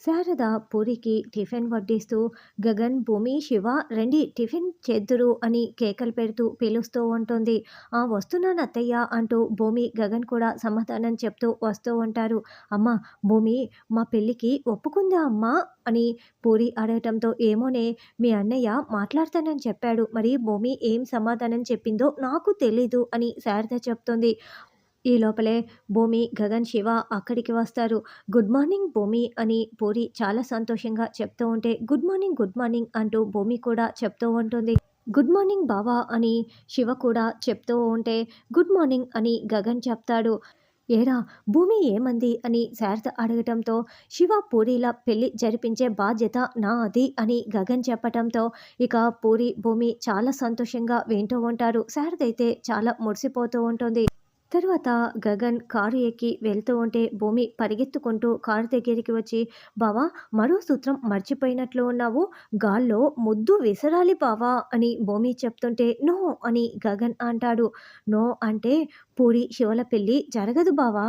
శారద పూరికి టిఫిన్ వడ్డిస్తూ గగన్ భూమి శివ రండి టిఫిన్ చేద్దురు అని కేకలు పెడుతూ పిలుస్తూ ఉంటుంది. ఆ వస్తున్నాను అత్తయ్య అంటూ భూమి గగన్ కూడా సమాధానం చెప్తూ వస్తూ ఉంటారు. అమ్మ భూమి మా పెళ్ళికి ఒప్పుకుందా అమ్మా అని పూరి అడగటంతో ఏమోనే మీ అన్నయ్య మాట్లాడతానని చెప్పాడు. మరి భూమి ఏం సమాధానం చెప్పిందో నాకు తెలీదు అని శారద చెప్తుంది. ఈ లోపలే భూమి గగన్ శివ అక్కడికి వస్తారు. గుడ్ మార్నింగ్ భూమి అని పూరి చాలా సంతోషంగా చెప్తూ ఉంటే గుడ్ మార్నింగ్ గుడ్ మార్నింగ్ అంటూ భూమి కూడా చెప్తూ ఉంటుంది. గుడ్ మార్నింగ్ బావా అని శివ కూడా చెప్తూ ఉంటే గుడ్ మార్నింగ్ అని గగన్ చెప్తాడు. ఏరా భూమి ఏమంది అని శారద అడగటంతో శివ పూరిల పెళ్ళి జరిపించే బాధ్యత నాది అని గగన్ చెప్పటంతో ఇక పూరి భూమి చాలా సంతోషంగా వింటూ ఉంటారు. శారద అయితే చాలా మురిసిపోతూ ఉంటుంది. తర్వాత గగన్ కారు ఎక్కి వెళ్తూ ఉంటే భూమి పరిగెత్తుకుంటూ కారు దగ్గరికి వచ్చి బావా మరో సూత్రం మర్చిపోయినట్లు ఉన్నావు. గాల్లో ముద్దు విసరాలి బావా అని భూమి చెప్తుంటే నో అని గగన్ అంటాడు. నో అంటే పూరి శివల పెళ్ళి జరగదు బావా.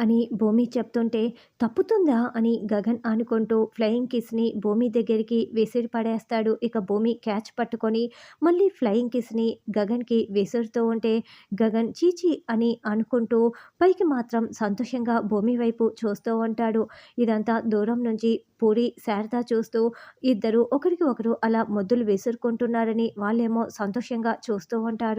అని భూమి చెప్తుంటే తప్పుతుందా అని గగన్ అనుకుంటూ ఫ్లయింగ్ కిస్ని భూమి దగ్గరికి విసిరి పడేస్తాడు. ఇక భూమి క్యాచ్ పట్టుకొని మళ్ళీ ఫ్లయింగ్ కిస్ని గగన్కి విసురుతూ ఉంటే గగన్ చీచి అని అనుకుంటూ పైకి మాత్రం సంతోషంగా భూమి వైపు చూస్తూ ఉంటాడు. ఇదంతా దూరం నుంచి పూరి శారద చూస్తూ ఇద్దరు ఒకరికి ఒకరు అలా మొద్దులు విసురుకుంటున్నారని వాళ్ళేమో సంతోషంగా చూస్తూ ఉంటారు.